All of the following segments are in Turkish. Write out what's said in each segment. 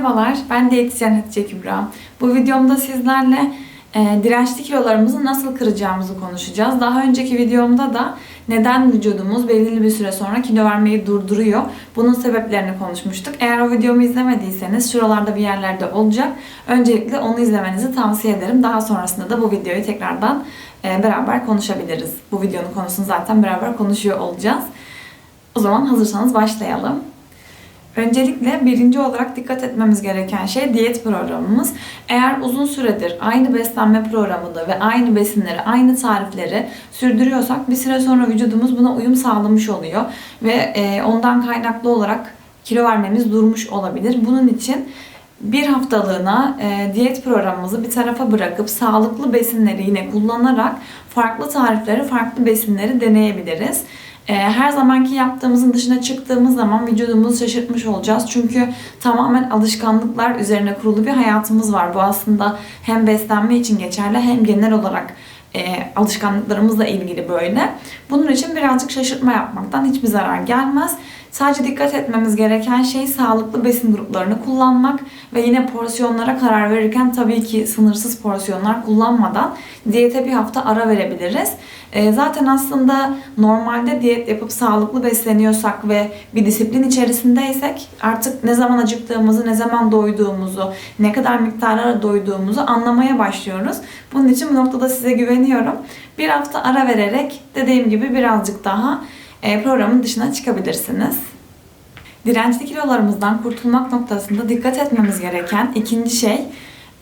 Merhabalar, ben diyetisyen Hatice Kübra. Bu videomda sizlerle e, dirençli kilolarımızı nasıl kıracağımızı konuşacağız. Daha önceki videomda da neden vücudumuz belirli bir süre sonra kilo vermeyi durduruyor, bunun sebeplerini konuşmuştuk. Eğer o videomu izlemediyseniz şuralarda bir yerlerde olacak. Öncelikle onu izlemenizi tavsiye ederim. Daha sonrasında da bu videoyu tekrardan e, beraber konuşabiliriz. Bu videonun konusunu zaten beraber konuşuyor olacağız. O zaman hazırsanız başlayalım. Öncelikle birinci olarak dikkat etmemiz gereken şey diyet programımız. Eğer uzun süredir aynı beslenme programını ve aynı besinleri, aynı tarifleri sürdürüyorsak bir süre sonra vücudumuz buna uyum sağlamış oluyor ve e, ondan kaynaklı olarak kilo vermemiz durmuş olabilir. Bunun için bir haftalığına e, diyet programımızı bir tarafa bırakıp sağlıklı besinleri yine kullanarak farklı tarifleri, farklı besinleri deneyebiliriz. E, her zamanki yaptığımızın dışına çıktığımız zaman vücudumuzu şaşırtmış olacağız. Çünkü tamamen alışkanlıklar üzerine kurulu bir hayatımız var. Bu aslında hem beslenme için geçerli hem genel olarak e, alışkanlıklarımızla ilgili böyle. Bunun için birazcık şaşırtma yapmaktan hiçbir zarar gelmez. Sadece dikkat etmemiz gereken şey sağlıklı besin gruplarını kullanmak ve yine porsiyonlara karar verirken tabii ki sınırsız porsiyonlar kullanmadan diyete bir hafta ara verebiliriz. E, zaten aslında normalde diyet yapıp sağlıklı besleniyorsak ve bir disiplin içerisindeysek artık ne zaman acıktığımızı, ne zaman doyduğumuzu, ne kadar miktarlara doyduğumuzu anlamaya başlıyoruz. Bunun için bu noktada size güveniyorum. Bir hafta ara vererek dediğim gibi birazcık daha programın dışına çıkabilirsiniz. Dirençli kilolarımızdan kurtulmak noktasında dikkat etmemiz gereken ikinci şey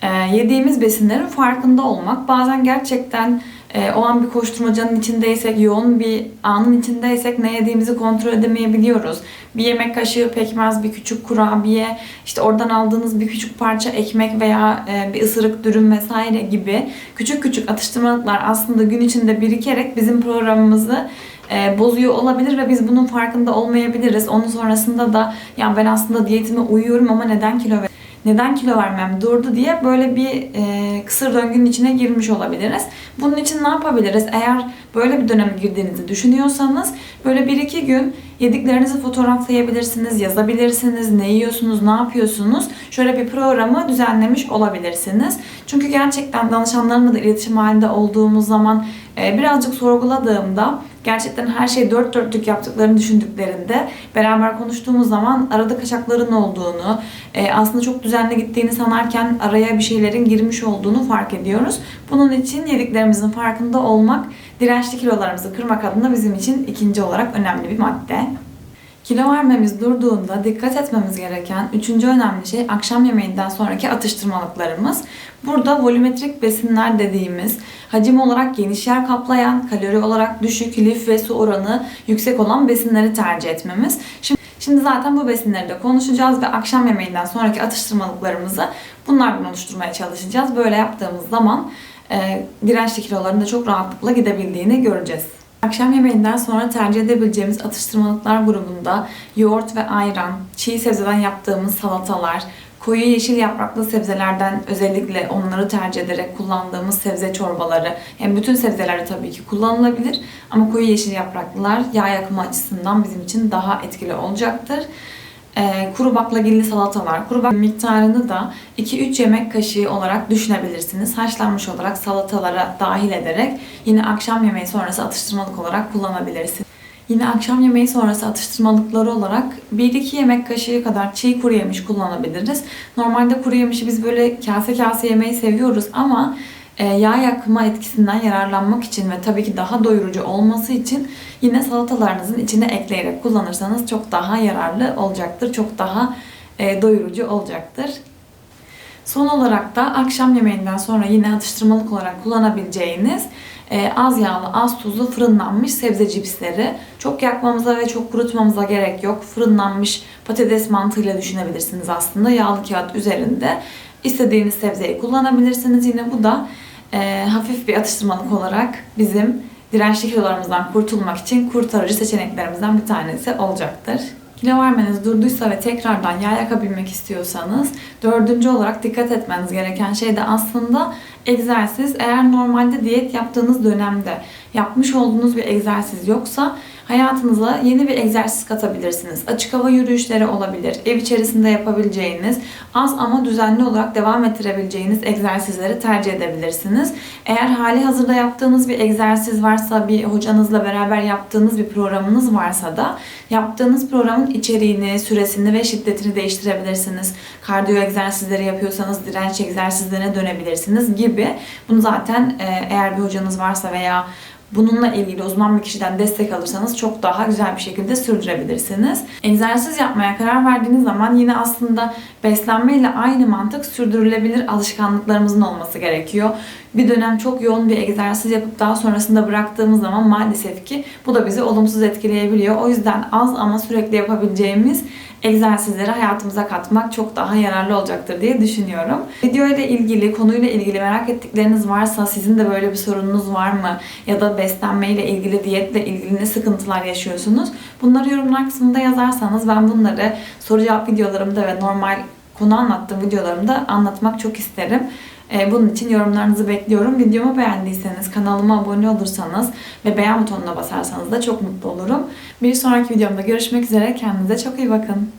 e, yediğimiz besinlerin farkında olmak. Bazen gerçekten e, o an bir koşturmacanın içindeysek, yoğun bir anın içindeysek ne yediğimizi kontrol edemeyebiliyoruz. Bir yemek kaşığı pekmez, bir küçük kurabiye, işte oradan aldığınız bir küçük parça ekmek veya e, bir ısırık dürüm vesaire gibi küçük küçük atıştırmalıklar aslında gün içinde birikerek bizim programımızı e, bozuyor olabilir ve biz bunun farkında olmayabiliriz. Onun sonrasında da ya ben aslında diyetime uyuyorum ama neden kilo ver neden kilo vermem durdu diye böyle bir e, kısır döngünün içine girmiş olabiliriz. Bunun için ne yapabiliriz? Eğer böyle bir döneme girdiğinizi düşünüyorsanız böyle bir iki gün yediklerinizi fotoğraflayabilirsiniz, yazabilirsiniz, ne yiyorsunuz, ne yapıyorsunuz. Şöyle bir programı düzenlemiş olabilirsiniz. Çünkü gerçekten danışanlarımla da iletişim halinde olduğumuz zaman e, birazcık sorguladığımda gerçekten her şeyi dört dörtlük yaptıklarını düşündüklerinde beraber konuştuğumuz zaman arada kaçakların olduğunu, e, aslında çok düzenli gittiğini sanarken araya bir şeylerin girmiş olduğunu fark ediyoruz. Bunun için yediklerimizin farkında olmak, dirençli kilolarımızı kırmak adına bizim için ikinci olarak önemli bir madde. Kilo vermemiz durduğunda dikkat etmemiz gereken üçüncü önemli şey akşam yemeğinden sonraki atıştırmalıklarımız. Burada volümetrik besinler dediğimiz hacim olarak geniş yer kaplayan, kalori olarak düşük, lif ve su oranı yüksek olan besinleri tercih etmemiz. Şimdi Şimdi zaten bu besinleri de konuşacağız ve akşam yemeğinden sonraki atıştırmalıklarımızı bunlardan oluşturmaya çalışacağız. Böyle yaptığımız zaman e, dirençli kiloların da çok rahatlıkla gidebildiğini göreceğiz. Akşam yemeğinden sonra tercih edebileceğimiz atıştırmalıklar grubunda yoğurt ve ayran, çiğ sebzeden yaptığımız salatalar, koyu yeşil yapraklı sebzelerden özellikle onları tercih ederek kullandığımız sebze çorbaları, hem bütün sebzeler tabii ki kullanılabilir ama koyu yeşil yapraklılar yağ yakımı açısından bizim için daha etkili olacaktır. Ee, kuru baklagilli salatalar. Kuru baklagilli miktarını da 2-3 yemek kaşığı olarak düşünebilirsiniz. Haşlanmış olarak salatalara dahil ederek yine akşam yemeği sonrası atıştırmalık olarak kullanabilirsiniz. Yine akşam yemeği sonrası atıştırmalıkları olarak 1-2 yemek kaşığı kadar çiğ kuru yemiş kullanabiliriz. Normalde kuru yemişi biz böyle kase kase yemeyi seviyoruz ama e, yağ yakma etkisinden yararlanmak için ve tabii ki daha doyurucu olması için yine salatalarınızın içine ekleyerek kullanırsanız çok daha yararlı olacaktır. Çok daha e, doyurucu olacaktır. Son olarak da akşam yemeğinden sonra yine atıştırmalık olarak kullanabileceğiniz e, az yağlı, az tuzlu fırınlanmış sebze cipsleri. Çok yakmamıza ve çok kurutmamıza gerek yok. Fırınlanmış patates mantığıyla düşünebilirsiniz aslında. Yağlı kağıt üzerinde istediğiniz sebzeyi kullanabilirsiniz. Yine bu da e, hafif bir atıştırmalık olarak bizim dirençli kilolarımızdan kurtulmak için kurtarıcı seçeneklerimizden bir tanesi olacaktır. Kilo vermeniz durduysa ve tekrardan yağ yakabilmek istiyorsanız dördüncü olarak dikkat etmeniz gereken şey de aslında egzersiz. Eğer normalde diyet yaptığınız dönemde yapmış olduğunuz bir egzersiz yoksa hayatınıza yeni bir egzersiz katabilirsiniz. Açık hava yürüyüşleri olabilir. Ev içerisinde yapabileceğiniz, az ama düzenli olarak devam ettirebileceğiniz egzersizleri tercih edebilirsiniz. Eğer hali hazırda yaptığınız bir egzersiz varsa, bir hocanızla beraber yaptığınız bir programınız varsa da yaptığınız programın içeriğini, süresini ve şiddetini değiştirebilirsiniz. Kardiyo egzersizleri yapıyorsanız direnç egzersizlerine dönebilirsiniz gibi. Bunu zaten e, eğer bir hocanız varsa veya bununla ilgili uzman bir kişiden destek alırsanız çok daha güzel bir şekilde sürdürebilirsiniz. Egzersiz yapmaya karar verdiğiniz zaman yine aslında beslenme ile aynı mantık sürdürülebilir alışkanlıklarımızın olması gerekiyor. Bir dönem çok yoğun bir egzersiz yapıp daha sonrasında bıraktığımız zaman maalesef ki bu da bizi olumsuz etkileyebiliyor. O yüzden az ama sürekli yapabileceğimiz egzersizleri hayatımıza katmak çok daha yararlı olacaktır diye düşünüyorum. Video ile ilgili, konuyla ilgili merak ettikleriniz varsa, sizin de böyle bir sorununuz var mı? Ya da beslenme ile ilgili, diyetle ilgili ne sıkıntılar yaşıyorsunuz? Bunları yorumlar kısmında yazarsanız ben bunları soru cevap videolarımda ve normal konu anlattığım videolarımda anlatmak çok isterim. Ee, Bunun için yorumlarınızı bekliyorum. Videomu beğendiyseniz, kanalıma abone olursanız ve beğen butonuna basarsanız da çok mutlu olurum. Bir sonraki videomda görüşmek üzere. Kendinize çok iyi bakın.